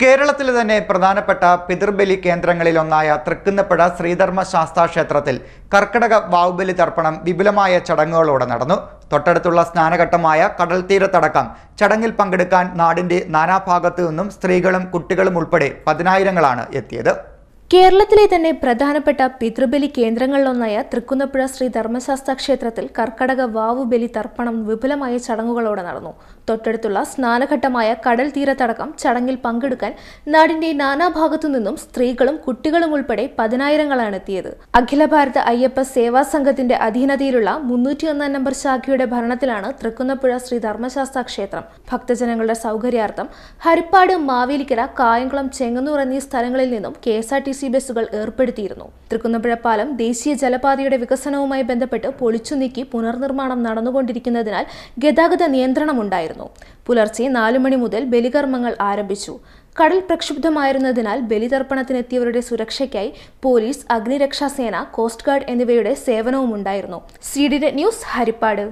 കേരളത്തിലെ തന്നെ പ്രധാനപ്പെട്ട പിതൃബലി കേന്ദ്രങ്ങളിലൊന്നായ തൃക്കുന്നപ്പുഴ ശ്രീധർമ്മ ശാസ്താ ക്ഷേത്രത്തിൽ കർക്കിടക വാവുബലി തർപ്പണം വിപുലമായ ചടങ്ങുകളോടെ നടന്നു. തൊട്ടടുത്തുള്ള സ്നാനഘട്ടമായ കടൽ തീരത്തടക്കം ചടങ്ങിൽ പങ്കെടുക്കാൻ നാടിന്റെ നാനാഭാഗത്തു നിന്നും സ്ത്രീകളും കുട്ടികളും ഉൾപ്പെടെ പതിനായിരങ്ങളാണ് എത്തിയത്. കേരളത്തിലെ തന്നെ പ്രധാനപ്പെട്ട പിതൃബലി കേന്ദ്രങ്ങളിലൊന്നായ തൃക്കുന്നപ്പുഴ ശ്രീ ധർമ്മശാസ്ത്ര ക്ഷേത്രത്തിൽ കർക്കടക വാവുബലി തർപ്പണം വിപുലമായ ചടങ്ങുകളോടെ നടന്നു. തൊട്ടടുത്തുള്ള സ്നാനഘട്ടമായ കടൽ തീരത്തടക്കം ചടങ്ങിൽ പങ്കെടുക്കാൻ നാടിന്റെ നാനാഭാഗത്തു നിന്നും സ്ത്രീകളും കുട്ടികളും ഉൾപ്പെടെ പതിനായിരങ്ങളാണ് എത്തിയത്. അഖില ഭാരത അയ്യപ്പ സേവാ സംഘത്തിന്റെ അധീനതയിലുള്ള മുന്നൂറ്റിയൊന്നാം നമ്പർ ശാഖയുടെ ഭരണത്തിലാണ് തൃക്കുന്നപ്പുഴ ശ്രീ ധർമ്മശാസ്ത്ര ക്ഷേത്രം. ഭക്തജനങ്ങളുടെ സൗകര്യാർത്ഥം ഹരിപ്പാട് മാവേലിക്കര കായംകുളം ചെങ്ങന്നൂർ എന്നീ സ്ഥലങ്ങളിൽ നിന്നും K S R T C ബസ്സുകൾ ഏർപ്പെടുത്തിയിരുന്നു. തൃക്കുന്നപ്പുഴ പാലം ദേശീയ ജലപാതയുടെ വികസനവുമായി ബന്ധപ്പെട്ട് പൊളിച്ചു നീക്കി പുനർനിർമ്മാണം നടന്നുകൊണ്ടിരിക്കുന്നതിനാൽ ഗതാഗത നിയന്ത്രണമുണ്ടായിരുന്നു. പുലർച്ചെ നാലു മണി മുതൽ ബലികർമ്മങ്ങൾ ആരംഭിച്ചു. കടൽ പ്രക്ഷുബ്ധമായിരുന്നതിനാൽ ബലിതർപ്പണത്തിനെത്തിയവരുടെ സുരക്ഷയ്ക്കായി പോലീസ് അഗ്നിരക്ഷാസേന കോസ്റ്റ് ഗാർഡ് എന്നിവയുടെ സേവനവും ഉണ്ടായിരുന്നു സി ന്യൂസ് ഹരിപ്പാട്.